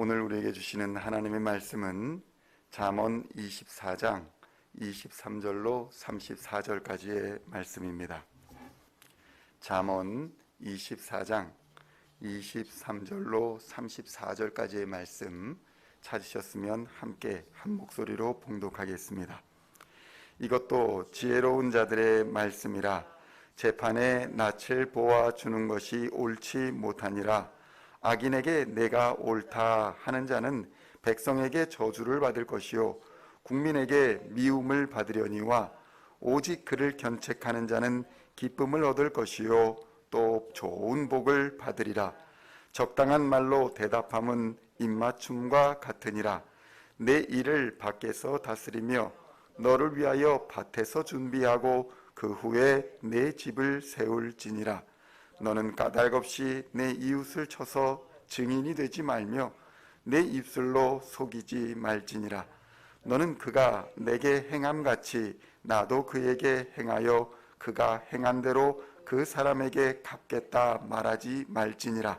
오늘 우리에게 주시는 하나님의 말씀은 잠언 24장 23절로 34절까지의 말씀입니다. 잠언 24장 23절로 34절까지의 말씀 찾으셨으면 함께 한 목소리로 봉독하겠습니다. 이것도 지혜로운 자들의 말씀이라 재판에 낯을 보아 주는 것이 옳지 못하니라 악인에게 내가 옳다 하는 자는 백성에게 저주를 받을 것이요 국민에게 미움을 받으려니와 오직 그를 견책하는 자는 기쁨을 얻을 것이요 또 좋은 복을 받으리라. 적당한 말로 대답함은 입맞춤과 같으니라. 내 일을 밖에서 다스리며 너를 위하여 밭에서 준비하고 그 후에 내 집을 세울지니라 너는 까닭 없이 내 이웃을 쳐서 증인이 되지 말며 내 입술로 속이지 말지니라. 너는 그가 내게 행함 같이 나도 그에게 행하여 그가 행한 대로 그 사람에게 갚겠다 말하지 말지니라.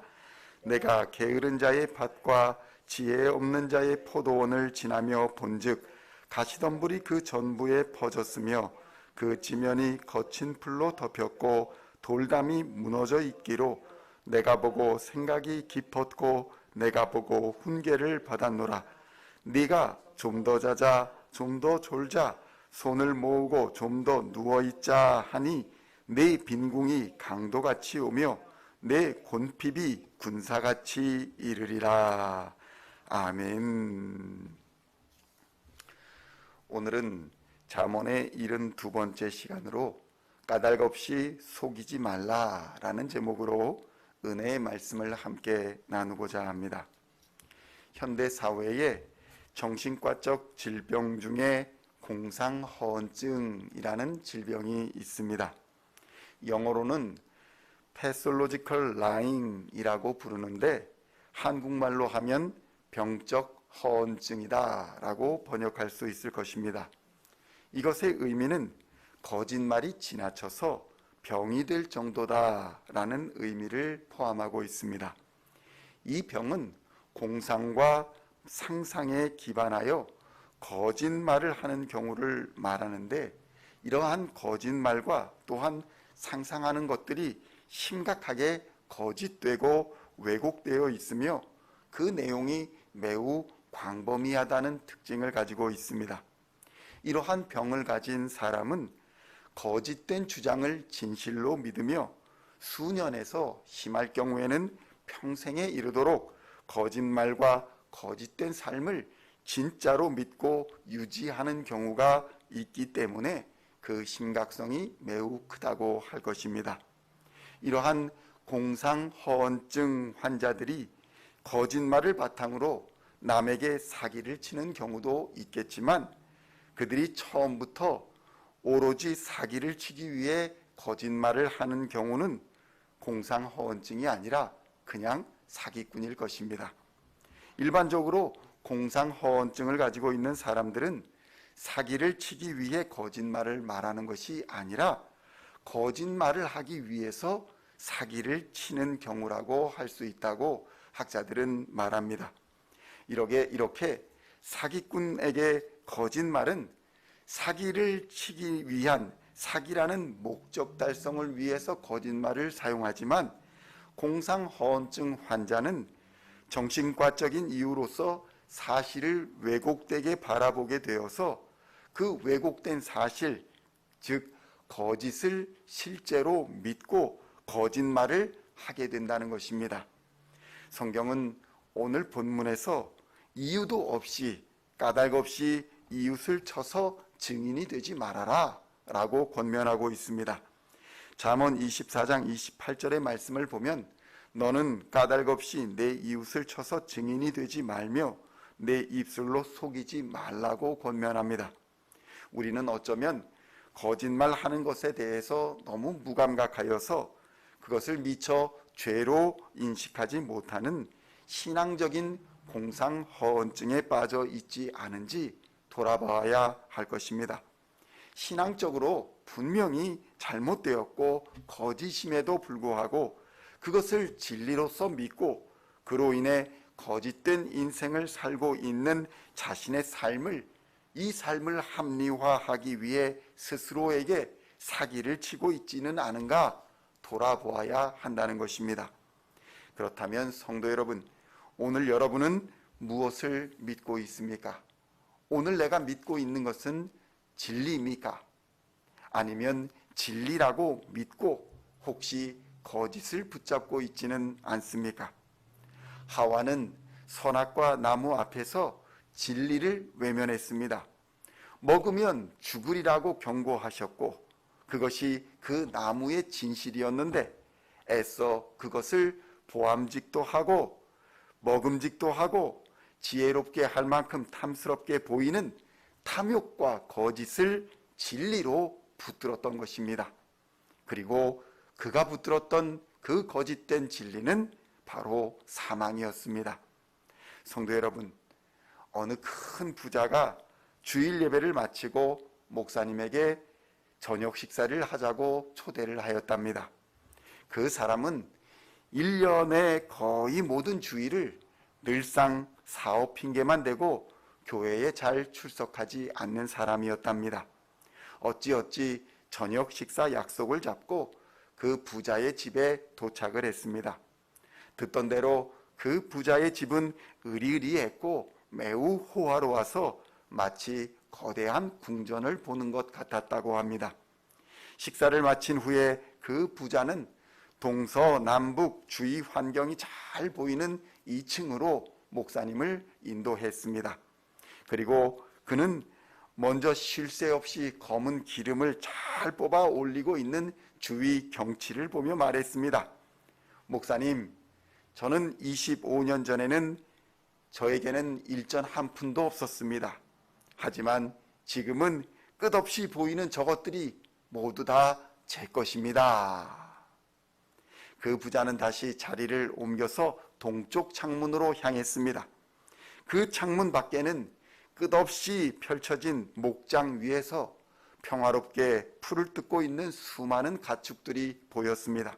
내가 게으른 자의 밭과 지혜 없는 자의 포도원을 지나며 본즉 가시덤불이 그 전부에 퍼졌으며 그 지면이 거친 풀로 덮였고 돌담이 무너져 있기로 내가 보고 생각이 깊었고 내가 보고 훈계를 받았노라. 네가 좀 더 자자 좀 더 졸자 손을 모으고 좀 더 누워 있자 하니 내 빈궁이 강도같이 오며 내 곤핍이 군사같이 이르리라. 아멘. 오늘은 잠언의 72번째 시간으로 까닭 없이 속이지 말라라는 제목으로 은혜의 말씀을 함께 나누고자 합니다. 현대 사회에 정신과적 질병 중에 공상허언증이라는 질병이 있습니다. 영어로는 pathological lying이라고 부르는데 한국말로 하면 병적 허언증이다라고 번역할 수 있을 것입니다. 이것의 의미는 거짓말이 지나쳐서 병이 될 정도다라는 의미를 포함하고 있습니다. 이 병은 공상과 상상에 기반하여 거짓말을 하는 경우를 말하는데 이러한 거짓말과 또한 상상하는 것들이 심각하게 거짓되고 왜곡되어 있으며 그 내용이 매우 광범위하다는 특징을 가지고 있습니다. 이러한 병을 가진 사람은 거짓된 주장을 진실로 믿으며 수년에서 심할 경우에는 평생에 이르도록 거짓말과 거짓된 삶을 진짜로 믿고 유지하는 경우가 있기 때문에 그 심각성이 매우 크다고 할 것입니다. 이러한 공상허언증 환자들이 거짓말을 바탕으로 남에게 사기를 치는 경우도 있겠지만 그들이 처음부터 오로지 사기를 치기 위해 거짓말을 하는 경우는 공상허언증이 아니라 그냥 사기꾼일 것입니다. 일반적으로 공상허언증을 가지고 있는 사람들은 사기를 치기 위해 거짓말을 말하는 것이 아니라 거짓말을 하기 위해서 사기를 치는 경우라고 할 수 있다고 학자들은 말합니다. 이렇게 이렇게 사기꾼에게 거짓말은 사기를 치기 위한 사기라는 목적 달성을 위해서 거짓말을 사용하지만 공상허언증 환자는 정신과적인 이유로서 사실을 왜곡되게 바라보게 되어서 그 왜곡된 사실, 즉 거짓을 실제로 믿고 거짓말을 하게 된다는 것입니다. 성경은 오늘 본문에서 이유도 없이 까닭 없이 이웃을 쳐서 증인이 되지 말아라 라고 권면하고 있습니다. 잠언 24장 28절의 말씀을 보면 너는 까닭 없이 내 이웃을 쳐서 증인이 되지 말며 내 입술로 속이지 말라고 권면합니다. 우리는 어쩌면 거짓말 하는 것에 대해서 너무 무감각하여서 그것을 미처 죄로 인식하지 못하는 신앙적인 공상 허언증에 빠져 있지 않은지 돌아봐야 할 것입니다. 신앙적으로 분명히 잘못되었고 거짓임에도 불구하고 그것을 진리로서 믿고 그로 인해 거짓된 인생을 살고 있는 자신의 삶을 이 삶을 합리화하기 위해 스스로에게 사기를 치고 있지는 않은가 돌아보아야 한다는 것입니다. 그렇다면 성도 여러분, 오늘 여러분은 무엇을 믿고 있습니까? 오늘 내가 믿고 있는 것은 진리입니까? 아니면 진리라고 믿고 혹시 거짓을 붙잡고 있지는 않습니까? 하와는 선악과 나무 앞에서 진리를 외면했습니다. 먹으면 죽으리라고 경고하셨고 그것이 그 나무의 진실이었는데 애써 그것을 보암직도 하고 먹음직도 하고 지혜롭게 할 만큼 탐스럽게 보이는 탐욕과 거짓을 진리로 붙들었던 것입니다. 그리고 그가 붙들었던 그 거짓된 진리는 바로 사망이었습니다. 성도 여러분, 어느 큰 부자가 주일 예배를 마치고 목사님에게 저녁 식사를 하자고 초대를 하였답니다. 그 사람은 1년의 거의 모든 주일을 늘상 사업 핑계만 대고 교회에 잘 출석하지 않는 사람이었답니다. 어찌어찌 저녁 식사 약속을 잡고 그 부자의 집에 도착을 했습니다. 듣던 대로 그 부자의 집은 으리으리했고 매우 호화로워서 마치 거대한 궁전을 보는 것 같았다고 합니다. 식사를 마친 후에 그 부자는 동서남북 주위 환경이 잘 보이는 2층으로 목사님을 인도했습니다. 그리고 그는 먼저 쉴 새 없이 검은 기름을 잘 뽑아 올리고 있는 주위 경치를 보며 말했습니다. 목사님, 저는 25년 전에는 저에게는 일전 한 푼도 없었습니다. 하지만 지금은 끝없이 보이는 저것들이 모두 다 제 것입니다. 그 부자는 다시 자리를 옮겨서 동쪽 창문으로 향했습니다. 그 창문 밖에는 끝없이 펼쳐진 목장 위에서 평화롭게 풀을 뜯고 있는 수많은 가축들이 보였습니다.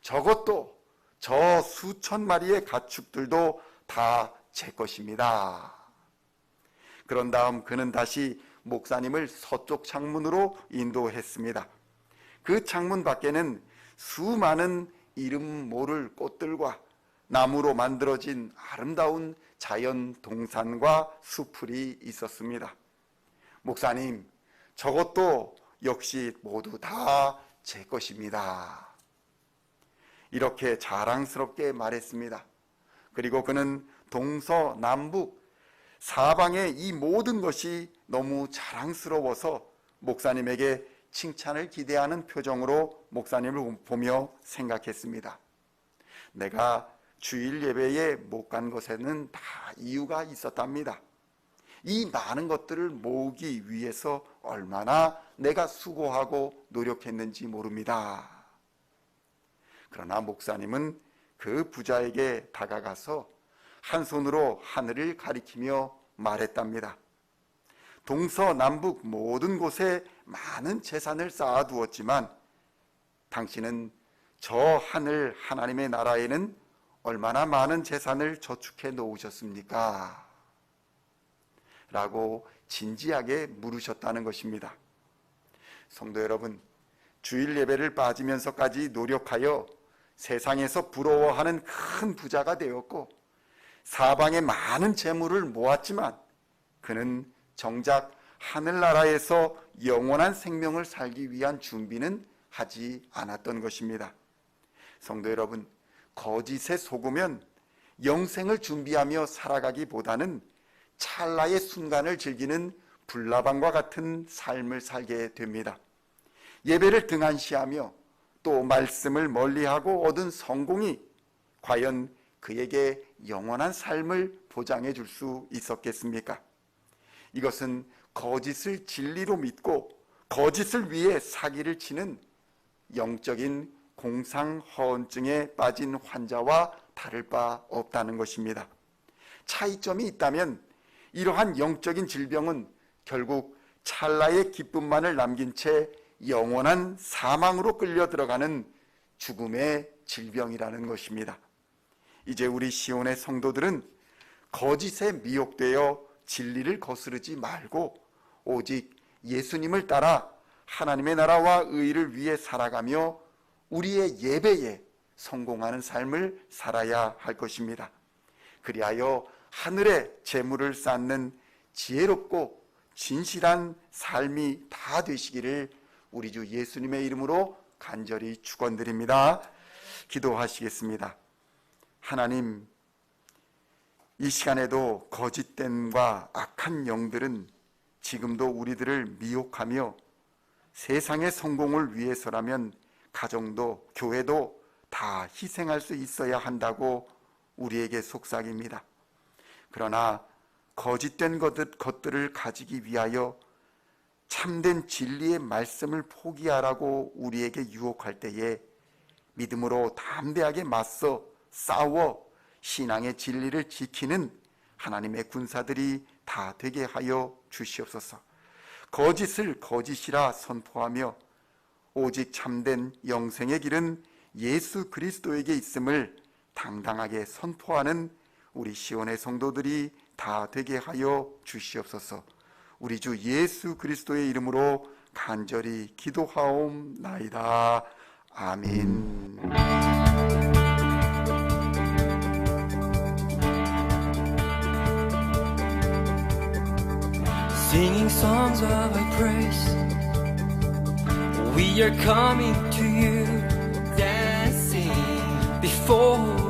저것도 저 수천 마리의 가축들도 다 제 것입니다. 그런 다음 그는 다시 목사님을 서쪽 창문으로 인도했습니다. 그 창문 밖에는 수많은 이름 모를 꽃들과 나무로 만들어진 아름다운 자연 동산과 수풀이 있었습니다. 목사님, 저것도 역시 모두 다 제 것입니다. 이렇게 자랑스럽게 말했습니다. 그리고 그는 동서남북 사방의 이 모든 것이 너무 자랑스러워서 목사님에게 칭찬을 기대하는 표정으로 목사님을 보며 생각했습니다. 내가 주일 예배에 못 간 것에는 다 이유가 있었답니다. 이 많은 것들을 모으기 위해서 얼마나 내가 수고하고 노력했는지 모릅니다. 그러나 목사님은 그 부자에게 다가가서 한 손으로 하늘을 가리키며 말했답니다. 동서남북 모든 곳에 많은 재산을 쌓아두었지만 당신은 저 하늘 하나님의 나라에는 얼마나 많은 재산을 저축해 놓으셨습니까? 라고 진지하게 물으셨다는 것입니다. 성도 여러분, 주일 예배를 빠지면서까지 노력하여 세상에서 부러워하는 큰 부자가 되었고 사방에 많은 재물을 모았지만 그는 정작 하늘나라에서 영원한 생명을 살기 위한 준비는 하지 않았던 것입니다. 성도 여러분, 거짓에 속으면 영생을 준비하며 살아가기보다는 찰나의 순간을 즐기는 불나방과 같은 삶을 살게 됩니다. 예배를 등한시하며 또 말씀을 멀리하고 얻은 성공이 과연 그에게 영원한 삶을 보장해 줄 수 있었겠습니까? 이것은 거짓을 진리로 믿고 거짓을 위해 사기를 치는 영적인 공상허언증에 빠진 환자와 다를 바 없다는 것입니다. 차이점이 있다면 이러한 영적인 질병은 결국 찰나의 기쁨만을 남긴 채 영원한 사망으로 끌려 들어가는 죽음의 질병이라는 것입니다. 이제 우리 시온의 성도들은 거짓에 미혹되어 진리를 거스르지 말고 오직 예수님을 따라 하나님의 나라와 의를 위해 살아가며 우리의 예배에 성공하는 삶을 살아야 할 것입니다. 그리하여 하늘의 재물을 쌓는 지혜롭고 진실한 삶이 다 되시기를 우리 주 예수님의 이름으로 간절히 축원드립니다. 기도하시겠습니다. 하나님 이 시간에도 거짓됨과 악한 영들은 지금도 우리들을 미혹하며 세상의 성공을 위해서라면 가정도 교회도 다 희생할 수 있어야 한다고 우리에게 속삭입니다. 그러나 거짓된 것들- 것들을 가지기 위하여 참된 진리의 말씀을 포기하라고 우리에게 유혹할 때에 믿음으로 담대하게 맞서 싸워 신앙의 진리를 지키는 하나님의 군사들이 다 되게 하여 주시옵소서. 거짓을 거짓이라 선포하며 오직 참된 영생의 길은 예수 그리스도에게 있음을 당당하게 선포하는 우리 시온의 성도들이 다 되게 하여 주시옵소서. 우리 주 예수 그리스도의 이름으로 간절히 기도하옵나이다. 아멘. Singing songs of our praise. We are coming to you, dancing before